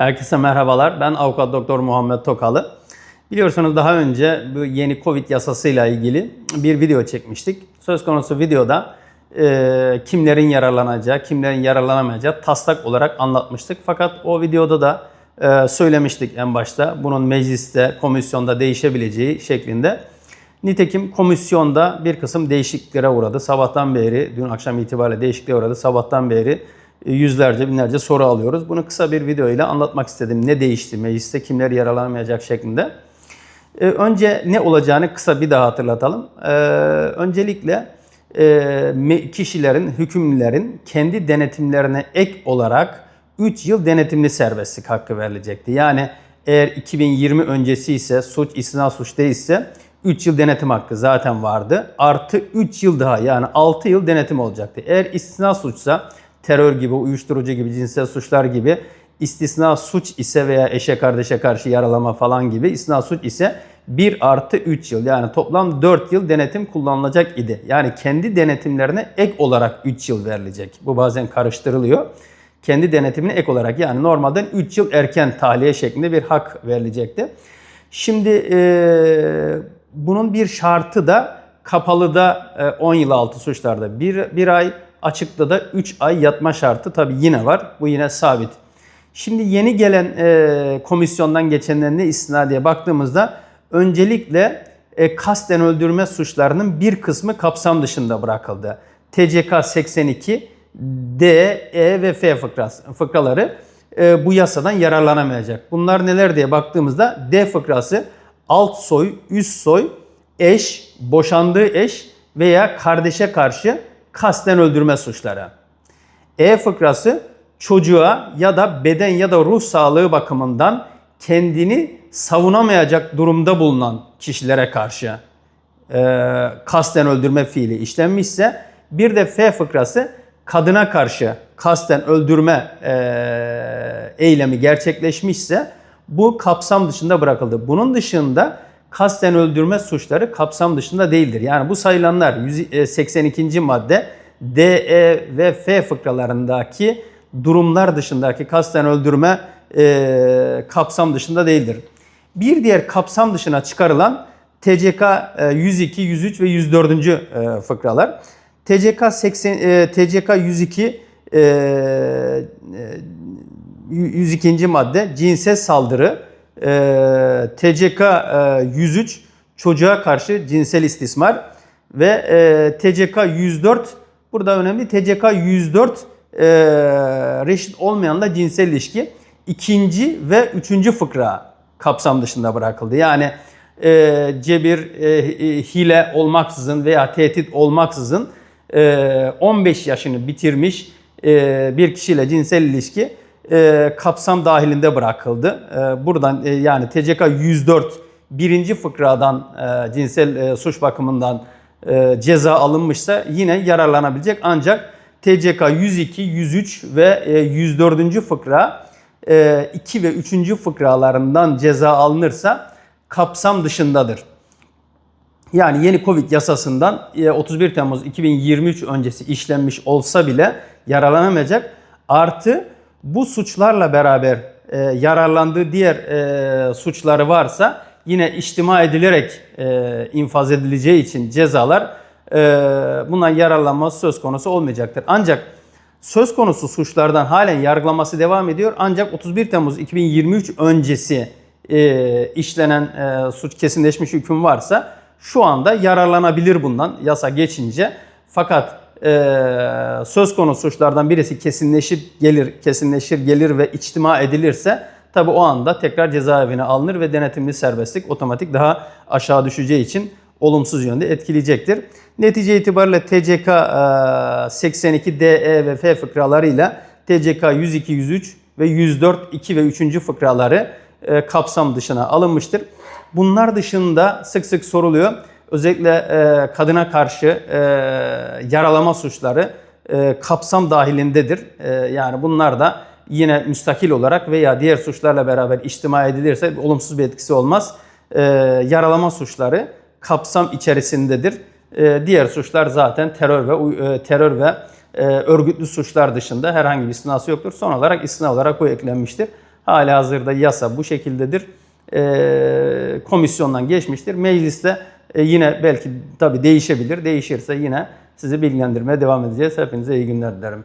Herkese merhabalar. Ben avukat doktor Muhammed Tokalı. Biliyorsunuz daha önce bu yeni Covid yasasıyla ilgili bir video çekmiştik. Söz konusu videoda e, kimlerin yararlanacağı, kimlerin yararlanamayacağı taslak olarak anlatmıştık. Fakat o videoda da e, söylemiştik en başta bunun mecliste, komisyonda değişebileceği şeklinde. Nitekim komisyonda bir kısım değişikliklere uğradı. Sabahtan beri, dün akşam itibariyle değişikliğe uğradı. Sabahtan beri yüzlerce, binlerce soru alıyoruz. Bunu kısa bir video ile anlatmak istedim. Ne değişti mecliste, kimler yararlanamayacak şeklinde. Ee, önce ne olacağını kısa bir daha hatırlatalım. Öncelikle e, me- kişilerin, hükümlülerin kendi denetimlerine ek olarak 3 yıl denetimli serbestlik hakkı verilecekti. Yani eğer 2020 öncesi ise suç istisna suç değilse 3 yıl denetim hakkı zaten vardı. Artı 3 yıl daha yani 6 yıl denetim olacaktı. Eğer istisna suçsa terör gibi, uyuşturucu gibi, cinsel suçlar gibi istisna suç ise veya eşe kardeşe karşı yaralama falan gibi istisna suç ise 1 artı 3 yıl yani toplam 4 yıl denetim kullanılacak idi. Yani kendi denetimlerine ek olarak 3 yıl verilecek. Bu bazen karıştırılıyor. Kendi denetimine ek olarak yani normalden 3 yıl erken tahliye şeklinde bir hak verilecekti. Şimdi eee, bunun bir şartı da kapalıda e, 10 yıl altı suçlarda 1, 1 ay, açıkta da 3 ay yatma şartı tabi yine var. Bu yine sabit. Şimdi yeni gelen e, komisyondan geçenler ne istina diye baktığımızda öncelikle e, kasten öldürme suçlarının bir kısmı kapsam dışında bırakıldı. TCK 82, D, E ve F fıkrası, fıkraları e, bu yasadan yararlanamayacak. Bunlar neler diye baktığımızda D fıkrası alt soy, üst soy, eş, boşandığı eş veya kardeşe karşı kasten öldürme suçları. E fıkrası çocuğa ya da beden ya da ruh sağlığı bakımından kendini savunamayacak durumda bulunan kişilere karşı e, kasten öldürme fiili işlenmişse bir de F fıkrası kadına karşı kasten öldürme e, eylemi gerçekleşmişse bu kapsam dışında bırakıldı. Bunun dışında kasten öldürme suçları kapsam dışında değildir. Yani bu sayılanlar 182. madde D, E ve F fıkralarındaki durumlar dışındaki kasten öldürme e, kapsam dışında değildir. Bir diğer kapsam dışına çıkarılan TCK e, 102, 103 ve 104. e, fıkralar. TCK 80 e, TCK 102 e, e, 102. madde cinsel saldırı, e, TCK e, 103 çocuğa karşı cinsel istismar ve e, TCK 104 burada önemli TCK 104 e, reşit olmayanla cinsel ilişki ikinci ve üçüncü fıkra kapsam dışında bırakıldı. Yani e, cebir, e, hile olmaksızın veya tehdit olmaksızın e, 15 yaşını bitirmiş e, bir kişiyle cinsel ilişki e, kapsam dahilinde bırakıldı. E, buradan e, yani TCK 104 birinci fıkradan e, cinsel e, suç bakımından e, ceza alınmışsa yine yararlanabilecek ancak TCK 102, 103 ve e, 104. fıkra 2 ve 3. fıkralarından ceza alınırsa kapsam dışındadır. Yani yeni Covid yasasından e, 31 Temmuz 2023 öncesi işlenmiş olsa bile yararlanamayacak. Artı bu suçlarla beraber e, yararlandığı diğer e, suçları varsa yine içtima edilerek e, infaz edileceği için cezalar e, bundan yararlanması söz konusu olmayacaktır. Ancak söz konusu suçlardan halen yargılaması devam ediyor. Ancak 31 Temmuz 2023 öncesi e, işlenen e, suç kesinleşmiş hüküm varsa şu anda yararlanabilir bundan yasa geçince. Fakat e, söz konusu suçlardan birisi kesinleşir gelir, kesinleşir gelir ve içtima edilirse tabi o anda tekrar cezaevine alınır ve denetimli serbestlik otomatik daha aşağı düşeceği için olumsuz yönde etkileyecektir. Netice itibariyle TCK e, 82 DE ve F fıkralarıyla TCK 102, 103 ve 104, 2 ve 3. fıkraları e, kapsam dışına alınmıştır. Bunlar dışında sık sık soruluyor. Özellikle e, kadına karşı e, yaralama suçları e, kapsam dahilindedir. E, yani bunlar da yine müstakil olarak veya diğer suçlarla beraber içtima edilirse olumsuz bir etkisi olmaz. E, yaralama suçları kapsam içerisindedir. E, diğer suçlar zaten terör ve e, terör ve e, örgütlü suçlar dışında herhangi bir istinası yoktur. Son olarak istina olarak bu eklenmiştir. Hala hazırda yasa bu şekildedir. Ee, komisyondan geçmiştir. Mecliste e, yine belki tabii değişebilir. Değişirse yine sizi bilgilendirmeye devam edeceğiz. Hepinize iyi günler dilerim.